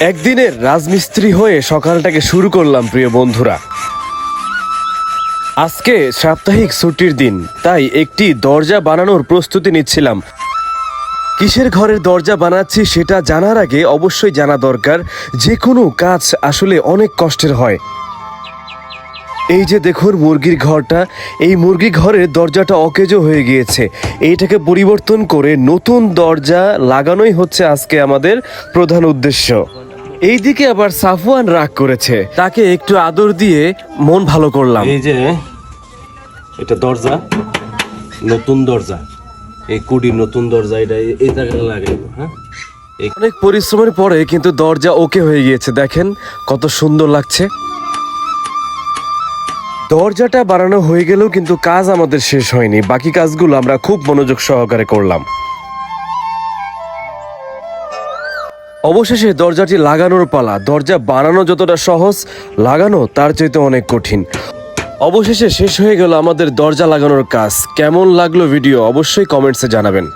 একদিনের রাজমিস্ত্রি হয়ে সকালটাকে শুরু করলাম, প্রিয় বন্ধুরা। আজকে সাপ্তাহিক ছুটির দিন, তাই একটি দরজা বানানোর প্রস্তুতি নিচ্ছিলাম। কিসের ঘরের দরজা বানাচ্ছি সেটা জানার আগে অবশ্যই জানা দরকার, যে কোনো কাজ আসলে অনেক কষ্টের হয়। এই যে দেখুন মুরগির ঘরটা, এই মুরগি ঘরের দরজাটা অকেজো হয়ে গিয়েছে। এইটাকে পরিবর্তন করে নতুন দরজা লাগানোই হচ্ছে আজকে আমাদের প্রধান উদ্দেশ্য। এইদিকে আবার সাফওয়ান রাগ করেছে। তাকে একটু আদর দিয়ে মন ভালো করলাম। এই যে এটা দরজা নতুন দরজা। এই কুড়ির নতুন দরজা এটা এই- জায়গায় লাগাইবো হ্যাঁ? অনেক পরিশ্রমের পরে কিন্তু দরজা ওকে হয়ে গিয়েছে। দেখেন কত সুন্দর লাগছে। দরজাটা বানানো হয়ে গেলেও কিন্তু কাজ আমাদের শেষ হয়নি। বাকি কাজগুলো আমরা খুব মনোযোগ সহকারে করলাম। অবশেষে দরজাটি লাগানোর পালা। দরজা বানানো যতটা সহজ, লাগানো তার চাইতে অনেক কঠিন। অবশেষে শেষ হয়ে গেল আমাদের দরজা লাগানোর কাজ। কেমন লাগল ভিডিও অবশ্যই কমেন্টসে জানাবেন।